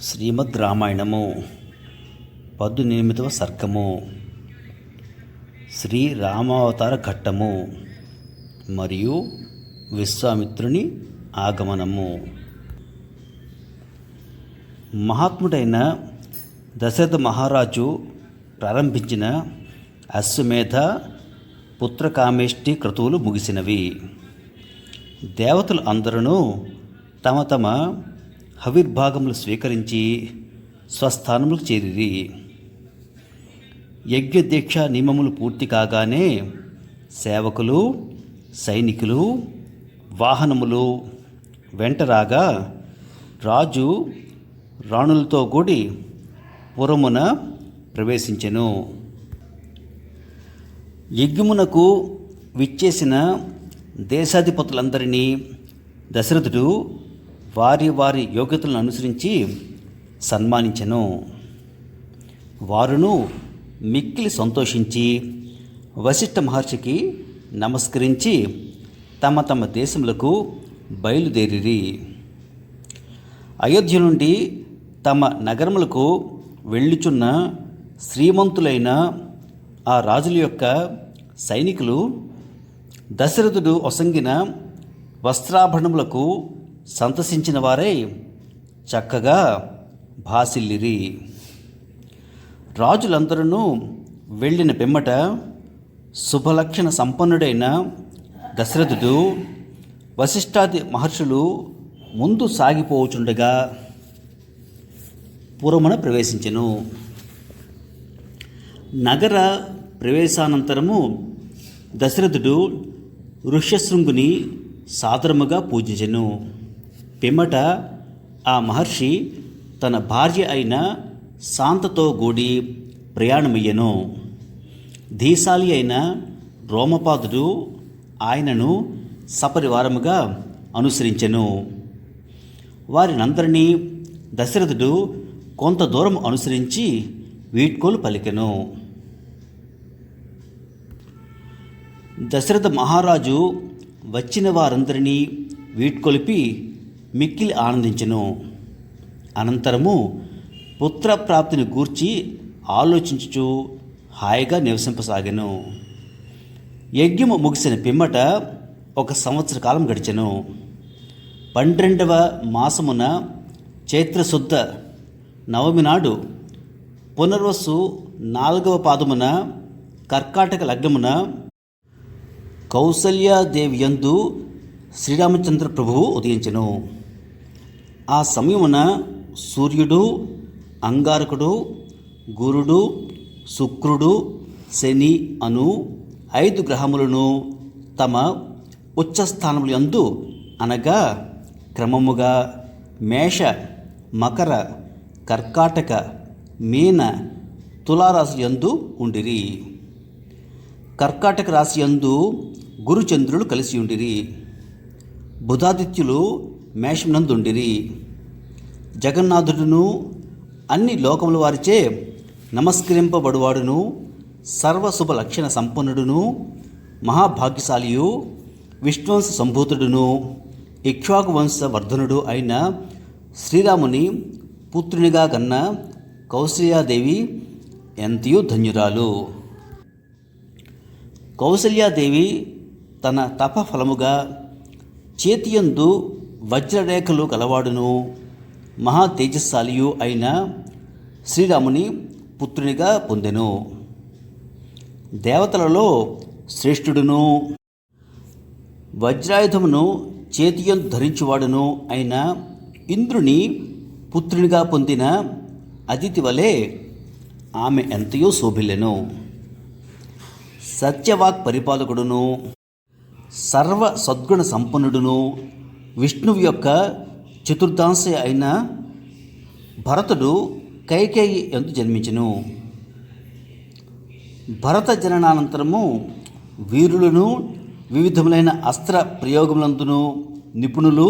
శ్రీమద్ రామాయణము పద్దెనిమిదవ సర్గము. శ్రీ రామావతార ఘట్టము మరియు విశ్వామిత్రుని ఆగమనము. మహాత్ముడైన దశరథ మహారాజు ప్రారంభించిన అశ్వమేధ పుత్రకామేష్టి క్రతువులు ముగిసినవి. దేవతలు అందరూ తమ తమ హవిర్భాగములు స్వీకరించి స్వస్థానములకు చేరిరి. యజ్ఞదీక్ష నియమములు పూర్తి కాగానే సేవకులు సైనికులు వాహనములు వెంటరాగా రాజు రాణులతో కూడి పురమున ప్రవేశించెను. యజ్ఞమునకు విచ్చేసిన దేశాధిపతులందరినీ దశరథుడు వారి వారి యోగ్యతలను అనుసరించి సన్మానించెను. వారును మిక్కిలి సంతోషించి వశిష్ఠ మహర్షికి నమస్కరించి తమ తమ దేశములకు బయలుదేరిరి. అయోధ్య నుండి తమ నగరములకు వెళ్ళుచున్న శ్రీమంతులైన ఆ రాజుల యొక్క సైనికులు దశరథుడు ఒసంగిన వస్త్రాభరణములకు సంతసించిన వారై చక్కగా భాసిల్లిరి. రాజులందరూ వెళ్ళిన పిమ్మట శుభలక్షణ సంపన్నుడైన దశరథుడు వశిష్ఠాది మహర్షులు ముందు సాగిపోచుండగా పురమున ప్రవేశించెను. నగర ప్రవేశానంతరము దశరథుడు ఋష్యశృంగుని సాదరముగా పూజించెను. పిమ్మట ఆ మహర్షి తన భార్య అయిన శాంతతో కూడి ప్రయాణమయ్యను. ధీశాలి అయిన రోమపాదుడు ఆయనను సపరివారముగా అనుసరించెను. వారినందరినీ దశరథుడు కొంత దూరం అనుసరించి వీడ్కోలు పలికెను. దశరథ మహారాజు వచ్చిన వారందరినీ వీడ్కొలిపి మిక్కిలి ఆనందించెను. అనంతరము పుత్రప్రాప్తిని గూర్చి ఆలోచించుచు హాయిగా నివసింపసాగాను. యజ్ఞము ముగిసిన పిమ్మట ఒక సంవత్సర కాలం గడిచెను. పన్నెండవ మాసమున చైత్రశుద్ధ నవమి నాడు పునర్వసు నాలుగవ పాదమున కర్కాటక లగ్నమున కౌసల్యాదేవి యందు శ్రీరామచంద్ర ప్రభువు ఉదయించెను. ఆ సమయమున సూర్యుడు అంగారకుడు గురుడు శుక్రుడు శని అను ఐదు గ్రహములను తమ ఉచ్చస్థానములు యందు అనగా క్రమముగా మేష మకర కర్కాటక మీన తులారాశి యందు ఉండిరి. కర్కాటక రాశి యందు గురుచంద్రులు కలిసి ఉండిరి. బుధాదిత్యులు మేషమునందుండిరి. జగన్నాథుడును అన్ని లోకముల వారిచే నమస్కరింపబడువాడును. సర్వశుభ లక్షణ సంపన్నుడును మహాభాగ్యశాలియు విష్ణువంశ సంభూతుడును ఇక్ష్వాకు వంశ వర్ధనుడు అయిన శ్రీరాముని పుత్రునిగా కన్న కౌశల్యాదేవి ఎంతయో ధన్యురాలు. కౌశల్యాదేవి తన తపఫలముగా చేతియందు వజ్రరేఖలు కలవాడును మహా తేజస్శాలియు అయిన శ్రీరాముని పుత్రునిగా పొందెను. దేవతలలో శ్రేష్ఠుడును వజ్రాయుధమును చేతియం ధరించువాడును అయిన ఇంద్రుని పుత్రునిగా పొందిన అతిథి వలె ఆమె ఎంతయో శోభిల్లెను. సత్యవాక్ పరిపాలకుడును సర్వ సద్గుణ సంపన్నుడును విష్ణువు యొక్క చతుర్థాంశ అయిన భరతుడు కైకేయి ఎందు జన్మించెను. భరత జననానంతరము వీరులను వివిధములైన అస్త్ర ప్రయోగములందును నిపుణులు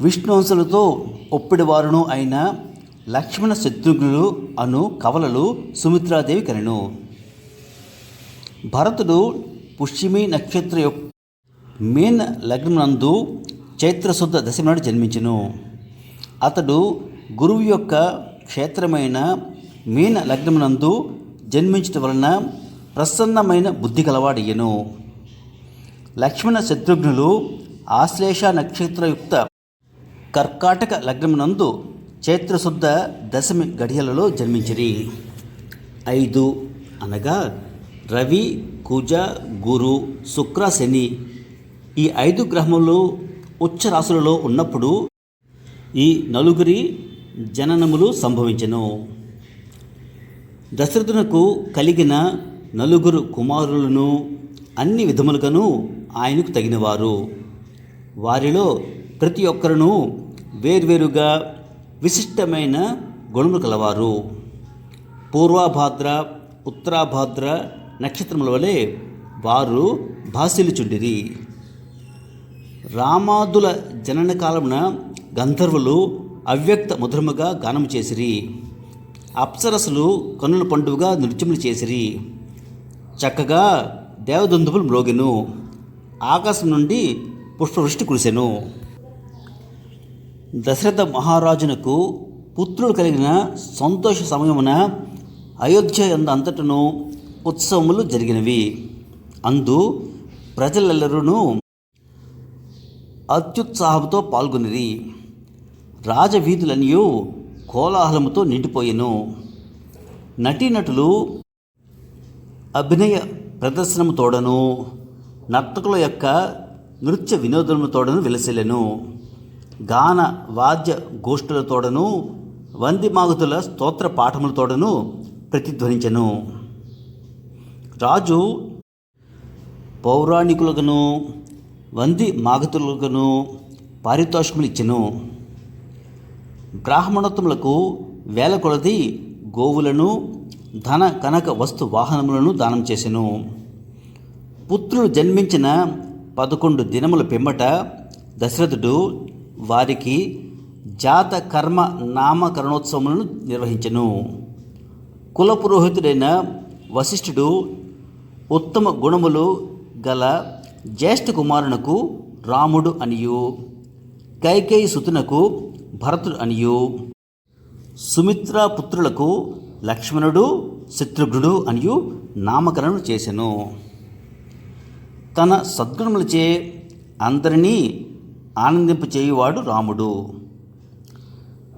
విష్ణువంశులతో ఒప్పిడివారును అయిన లక్ష్మణ శత్రుఘ్నులు అను కవలలు సుమిత్రాదేవి కనెను. భరతుడు పుష్యమి నక్షత్ర యొక్క మీన లగ్నమునందు చైత్రశుద్ధ దశమి నాడు అతడు గురువు యొక్క క్షేత్రమైన మీన లగ్నమునందు జన్మించటం వలన ప్రసన్నమైన బుద్ధి కలవాడయ్యను లక్ష్మణ శత్రుఘ్నులు ఆశ్లేష నక్షత్రయుక్త కర్కాటక లగ్నమునందు చైత్రశుద్ధ దశమి గడియలలో జన్మించిరి. ఐదు అనగా రవి కుజ గురు శుక్ర శని ఈ ఐదు గ్రహములు ఉచ్చ రాశులలో ఉన్నప్పుడు ఈ నలుగురి జననములు సంభవించను. దశరథునకు కలిగిన నలుగురు కుమారులను అన్ని విధములుగాను ఆయనకు తగినవారు. వారిలో ప్రతి ఒక్కరును వేర్వేరుగా విశిష్టమైన గుణములు కలవారు. పూర్వాభాద్ర ఉత్తరాభాద్ర నక్షత్రముల వలె వారు భాసిల్చుండిరి రామాదుల జనన కాలమున గంధర్వులు అవ్యక్త ముద్రముగా గానము చేసిరి. అప్సరసులు కన్నుల పండుగగా నృత్యములు చేసిరి. చక్కగా దేవదందుపులు మ్రోగెను. ఆకాశం నుండి పుష్పవృష్టి కురిసెను. దశరథ మహారాజునకు పుత్రులు కలిగిన సంతోష సమయమున అయోధ్య ఎందు అంతటను ఉత్సవములు జరిగినవి. అందు ప్రజలెల్లరూ అత్యుత్సాహంతో పాల్గొనిరి. రాజవీధులన్నీ కోలాహలముతో నిండిపోయెను. నటీనటులు అభినయ ప్రదర్శనము తోడను. నర్తకుల యొక్క నృత్య వినోదముతోడను విలసిల్లెను గాన వాద్య గోష్ఠులతోడను వందిమాగుతుల స్తోత్ర పాఠములతోడను ప్రతిధ్వనించెను. రాజు పౌరాణికులకును వంది మాగతులకును పారితోషికములు ఇచ్చెను బ్రాహ్మణోత్తములకు వేల కొలది గోవులను ధన కనక వస్తు వాహనములను దానం చేసెను. పుత్రులు జన్మించిన పదకొండు దినముల పిమ్మట దశరథుడు వారికి జాత కర్మ నామకరణోత్సవములను నిర్వహించెను. కులపురోహితుడైన వశిష్ఠుడు ఉత్తమ గుణములు గల జ్యేష్ఠ కుమారునకు రాముడు అనియు కైకేయి సుతునకు భరతుడు అనియు సుమిత్ర పుత్రులకు లక్ష్మణుడు శత్రుఘ్నుడు అనియు నామకరణం చేసెను. తన సద్గుణములచే అందరినీ ఆనందింపచేయువాడు రాముడు.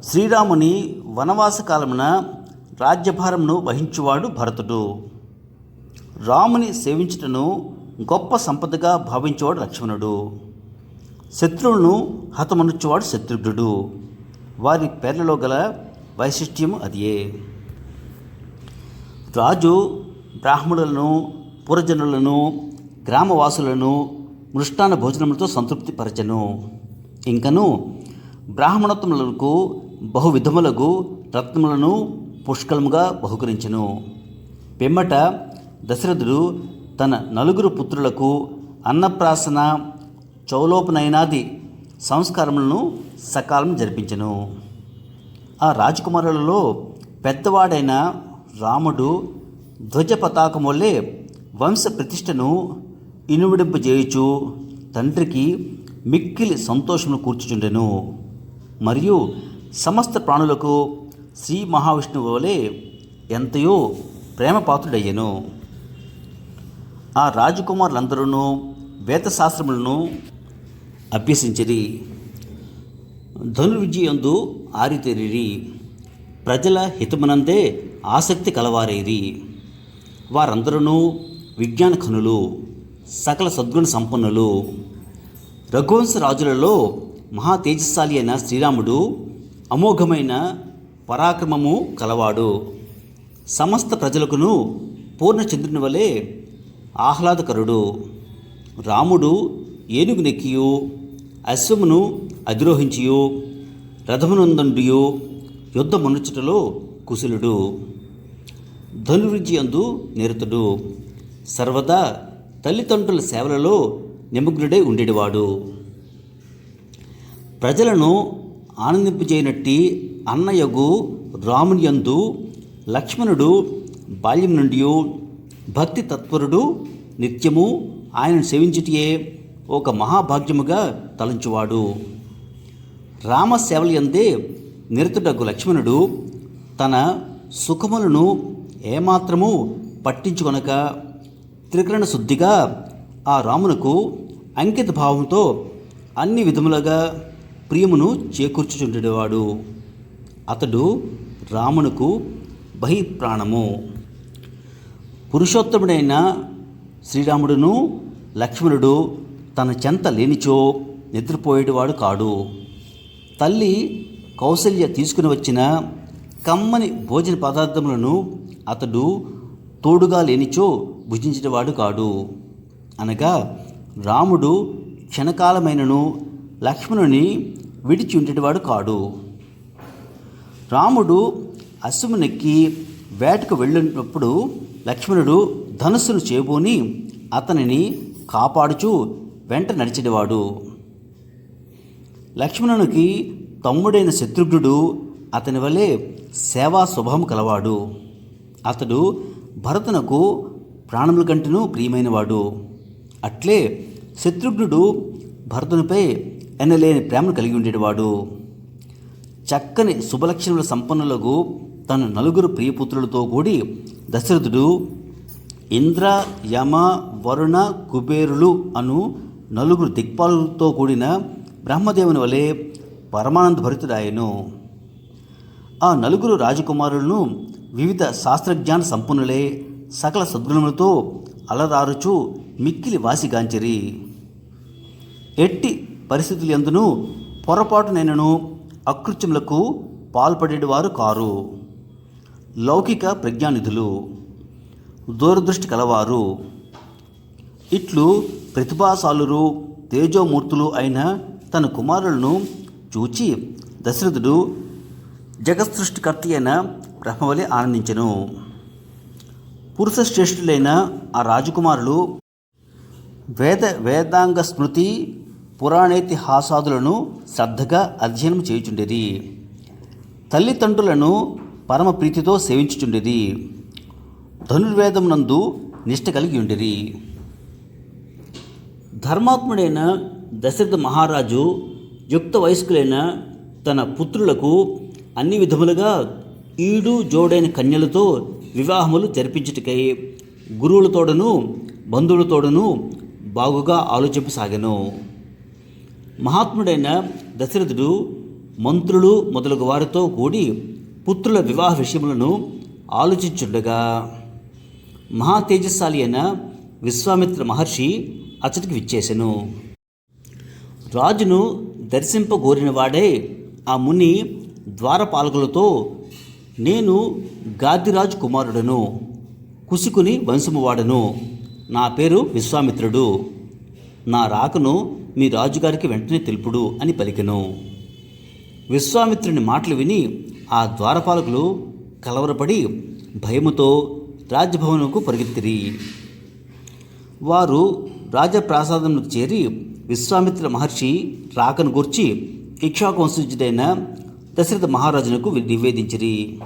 శ్రీరాముని వనవాస కాలమున రాజ్యభారమును వహించువాడు భరతుడు. రాముని సేవించుటను గొప్ప సంపదగా భావించేవాడు లక్ష్మణుడు. శత్రువులను హతమనుచ్చేవాడు శత్రుఘ్నుడు. వారి పేర్లలో గల వైశిష్ట్యం అదియే. రాజు బ్రాహ్మణులను పురజనులను గ్రామవాసులను మృష్టాన భోజనములతో సంతృప్తిపరచను. ఇంకను బ్రాహ్మణోత్తములకు బహువిధములకు రత్నములను పుష్కలముగా బహుకరించను. పిమ్మట దశరథుడు తన నలుగురు పుత్రులకు అన్నప్రాసన చౌలోపనయనాది సంస్కారములను సకాలం జరిపించెను. ఆ రాజకుమారులలో పెద్దవాడైన రాముడు ధ్వజ పతాకం వల్లే వంశ ప్రతిష్టను ఇనువిడింపజేయుచు తండ్రికి మిక్కిలి సంతోషమును కూర్చుచుండెను. మరియు సమస్త ప్రాణులకు శ్రీ మహావిష్ణువు వలె ఎంతయో ప్రేమపాత్రుడయ్యెను. ఆ రాజకుమారులందరూ వేదశాస్త్రములను అభ్యసించిరి. ధనుర్విజయందు ఆరితేరిరి. ప్రజల హితమునందే ఆసక్తి కలవారేరి. వారందరూ విజ్ఞాన కనులు సకల సద్గుణ సంపన్నులు. రఘువంశ రాజులలో మహా తేజస్శాలి అయిన శ్రీరాముడు అమోఘమైన పరాక్రమము కలవాడు. సమస్త ప్రజలకును పూర్ణచంద్రుని వలె ఆహ్లాదకరుడు. రాముడు ఏనుగు నెక్కియు అశ్వమును అధిరోహించియు రథమునందుండియు యుద్ధమునుచుటలో కుశలుడు. ధనుర్విద్యందు నిరతుడు. సర్వదా తల్లిదండ్రుల సేవలలో నిమగ్నుడై ఉండేవాడు ప్రజలను ఆనందింపజేయనట్టి అన్నయగు రాముని యందు లక్ష్మణుడు బాల్యం నుండి భక్తి తత్పరుడు నిత్యము ఆయనను సేవించుటయే ఒక మహాభాగ్యముగా తలంచువాడు. రామసేవల యందే నిరతుడగు లక్ష్మణుడు తన సుఖములను ఏమాత్రము పట్టించుకొనక త్రికరణ శుద్ధిగా ఆ రామునకు అంకిత భావంతో అన్ని విధములుగా ప్రియమును చేకూర్చుచుండేవాడు అతడు రామునకు బహిప్రాణము. పురుషోత్తముడైన శ్రీరాముడును లక్ష్మణుడు తన చెంత లేనిచో నిద్రపోయేటివాడు కాడు. తల్లి కౌశల్య తీసుకుని వచ్చిన కమ్మని భోజన పదార్థములను అతడు తోడుగా లేనిచో భుజించేవాడు కాడు. అనగా రాముడు క్షణకాలమైనను లక్ష్మణుని విడిచి ఉండేవాడు కాడు. రాముడు అశ్వమునెక్కి వేటకు వెళ్ళినప్పుడు లక్ష్మణుడు ధనుస్సును చేబూని అతనిని కాపాడుచు వెంట నడిచేవాడు లక్ష్మణునికి తమ్ముడైన శత్రుఘ్నుడు అతని వలె సేవా శుభం కలవాడు. అతడు భరతునకు ప్రాణముల కంటేనూ ప్రియమైనవాడు. అట్లే శత్రుఘ్నుడు భరతునిపై ఎన్నలేని ప్రేమను కలిగి ఉండేవాడు. చక్కని శుభలక్షణముల సంపన్నులకు తన నలుగురు ప్రియపుత్రులతో కూడి దశరథుడు ఇంద్ర యమ వరుణ కుబేరులు అను నలుగురు దిక్పాలతో కూడిన బ్రహ్మదేవుని వలె పరమానంద భరితుడాయను ఆ నలుగురు రాజకుమారులను వివిధ శాస్త్రజ్ఞాన సంపన్నులే సకల సద్గుణములతో అలరారుచు మిక్కిలి వాసిగాంచిరి. ఎట్టి పరిస్థితులు ఎందును పొరపాటునైనను అకృత్యములకు పాల్పడేవారు కారు. లౌకిక ప్రజ్ఞానిధులు దూరదృష్టి కలవారు. ఇట్లు ప్రతిభాశాలురు తేజోమూర్తులు అయిన తన కుమారులను చూచి దశరథుడు జగత్సృష్టికర్త అయిన బ్రహ్మవలి ఆనందించెను. పురుష శ్రేష్ఠులైన ఆ రాజకుమారులు వేద వేదాంగ స్మృతి పురాణేతిహాసాదులను శ్రద్ధగా అధ్యయనం చేయుచుండేది. తల్లిదండ్రులను పరమ ప్రీతితో సేవించుచుండేది ధనుర్వేదమునందు నిష్ట కలిగి ఉండేది ధర్మాత్ముడైన దశరథ మహారాజు యుక్త వయస్కులైన తన పుత్రులకు అన్ని విధములుగా ఈడు జోడైన కన్యలతో వివాహములు జరిపించుటకై గురువులతోడను బంధువులతోడను బాగుగా ఆలోచింపసాగాను. మహాత్ముడైన దశరథుడు మంత్రులు మొదలగు వారితో కూడి పుత్రుల వివాహ విషయములను ఆలోచించుండగా మహా తేజస్సాలి అయిన విశ్వామిత్ర మహర్షి అతడికి విచ్చేసెను. రాజును దర్శింపగోరిన వాడే ఆ ముని ద్వారపాలకులతో నేను గాదిరాజు కుమారుడను కుసుకుని వంశము వాడను నా పేరు విశ్వామిత్రుడు నా రాకను మీ రాజుగారికి వెంటనే తెలుపుడు అని పలికెను. విశ్వామిత్రుని మాటలు విని ఆ ద్వారపాలకులు కలవరపడి భయముతో రాజభవనకు పరిగెత్తిరి. వారు రాజప్రాసాదంకు చేరి విశ్వామిత్ర మహర్షి రాకను గూర్చి ఇక్షాకు దశరథ మహారాజునకు నివేదించిరి.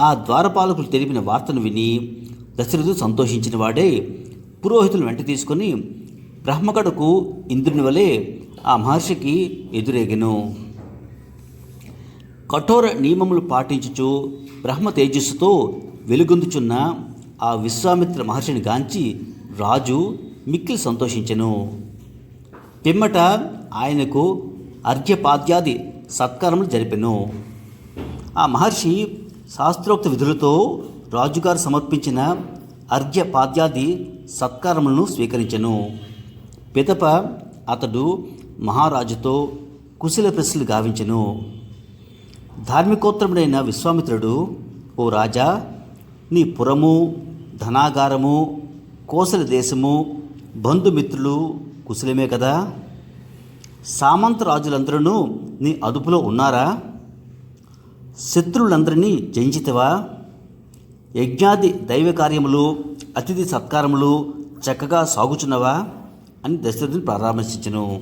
ఆ ద్వారపాలకులు తెలిపిన వార్తను విని దశరథుడు సంతోషించిన వాడే పురోహితులు వెంట తీసుకొని బ్రహ్మగడకు ఇంద్రుని వలె ఆ మహర్షికి ఎదురేగెను. కఠోర నియమములు పాటించుచు బ్రహ్మ తేజస్సుతో వెలుగొందుచున్న ఆ విశ్వామిత్ర మహర్షిని గాంచి రాజు మిక్కిలి సంతోషించెను. పిమ్మట ఆయనకు అర్ఘ్యపాద్యాది సత్కారములు జరిపెను. ఆ మహర్షి శాస్త్రోక్త విధులతో రాజుగారు సమర్పించిన అర్ఘ్యపాద్యాది సత్కారములను స్వీకరించెను. పిదప అతడు మహారాజుతో కుశల ప్రశ్నలు గావించెను. ధార్మికోత్తముడైన విశ్వామిత్రుడు ఓ రాజా నీ పురము ధనాగారము కోసల దేశము బంధుమిత్రులు కుశలమే కదా? సామంత రాజులందరూ నీ అదుపులో ఉన్నారా? శత్రువులందరినీ జయించితవా? యజ్ఞాది దైవ కార్యములు అతిథి సత్కారములు చక్కగా సాగుచున్నవా? అని దశరథుని పరామర్శించను.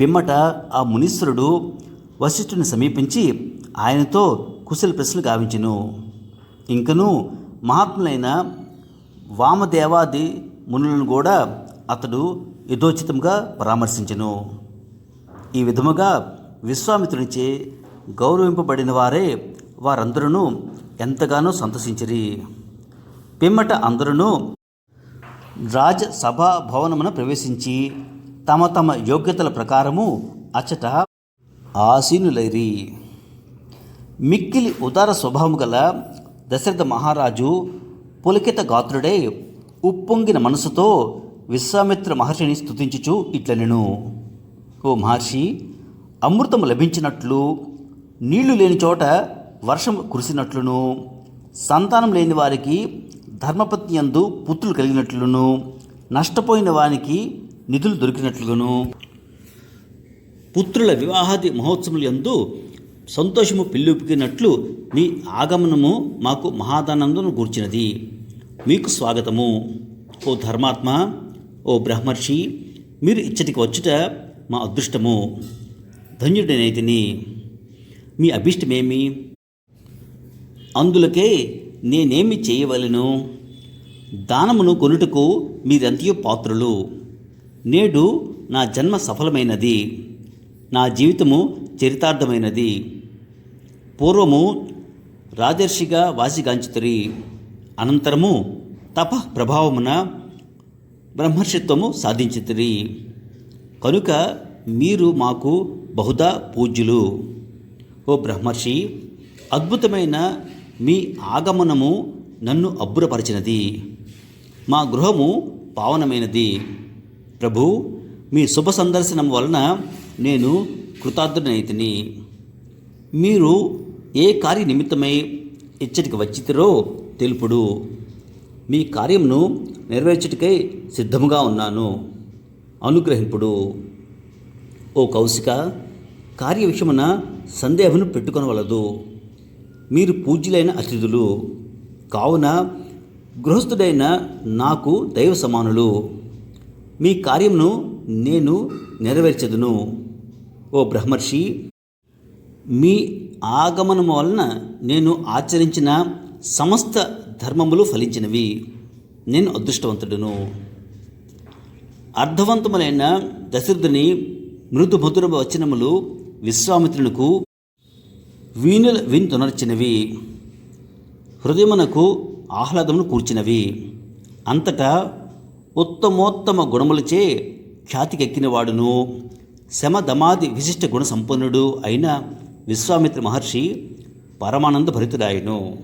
పిమ్మట ఆ మునీశ్వరుడు వశిష్ఠుని సమీపించి ఆయనతో కుశల ప్రశ్నలు గావించెను. ఇంకను మహాత్ములైన వామదేవాది మునులను కూడా అతడు యథోచితంగా పరామర్శించెను. ఈ విధముగా విశ్వామిత్రునిచే గౌరవింపబడిన వారే వారందరూ ఎంతగానో సంతోషించిరి. పిమ్మట అందరూ రాజసభా భవనమున ప్రవేశించి తమ తమ యోగ్యతల ప్రకారము అచ్చట ఆసీనులైరి. మిక్కిలి ఉదార స్వభావం గల దశరథ మహారాజు పులకిత గాత్రుడై ఉప్పొంగిన మనసుతో విశ్వామిత్ర మహర్షిని స్థుతించుచు ఇట్లనెను. ఓ మహర్షి అమృతము లభించినట్లు నీళ్ళు లేని చోట వర్షం కురిసినట్లును సంతానం లేని వారికి ధర్మపత్ని యందు పుత్రులు కలిగినట్లును నష్టపోయిన వానికి నిధులు దొరికినట్లుగాను పుత్రుల వివాహాది మహోత్సవములు యందు సంతోషము పిల్లుపికినట్లు మీ ఆగమనము మాకు మహాదానందను గూర్చినది. మీకు స్వాగతము. ఓ ధర్మాత్మ ఓ బ్రహ్మర్షి మీరు ఇచ్చటికి వచ్చుట మా అదృష్టము. ధన్యుడనైతిని. మీ అభిష్టమేమి? అందులకే నేనేమి చేయవలను? దానమును కొనుటకు మీరెంతయో పాత్రులు. నేడు నా జన్మ సఫలమైనది. నా జీవితము చరితార్థమైనది. పూర్వము రాజర్షిగా వాసిగాంచుతరి. అనంతరము తప ప్రభావమున బ్రహ్మర్షిత్వము సాధించితిరి. కనుక మీరు మాకు బహుదా పూజ్యులు. ఓ బ్రహ్మర్షి అద్భుతమైన మీ ఆగమనము నన్ను అబ్బురపరిచినది. మా గృహము పావనమైనది. ప్రభు మీ శుభ సందర్శనం వలన నేను కృతార్థునైతిని మీరు ఏ కార్య నిమిత్తమై ఇచ్చటికి వచ్చితిరో తెలుపుడు. మీ కార్యమును నెరవేర్చుటకై సిద్ధముగా ఉన్నాను. అనుగ్రహింపుడు. ఓ కౌశిక కార్య విషయమున సందేహమును పెట్టుకొనవలదు. మీరు పూజ్యులైన అతిథులు కావున గృహస్థుడైన నాకు దైవ సమానులు మీ కార్యమును నేను నెరవేర్చదును. ఓ బ్రహ్మర్షి మీ ఆగమనం వలన నేను ఆచరించిన సమస్త ధర్మములు ఫలించినవి. నేను అదృష్టవంతుడును. అర్థవంతములైన దశరథుని మృదు మధుర వచనములు విశ్వామిత్రునికు వీణుల వింతునర్చినవి హృదయమునకు ఆహ్లాదమును కూర్చినవి. అంతటా ఉత్తమోత్తమ గుణములచే ఖ్యాతికెక్కినవాడును. శమదమాది విశిష్ట గుణ సంపన్నుడు అయిన విశ్వామిత్ర మహర్షి పరమానంద భరితుడాయను.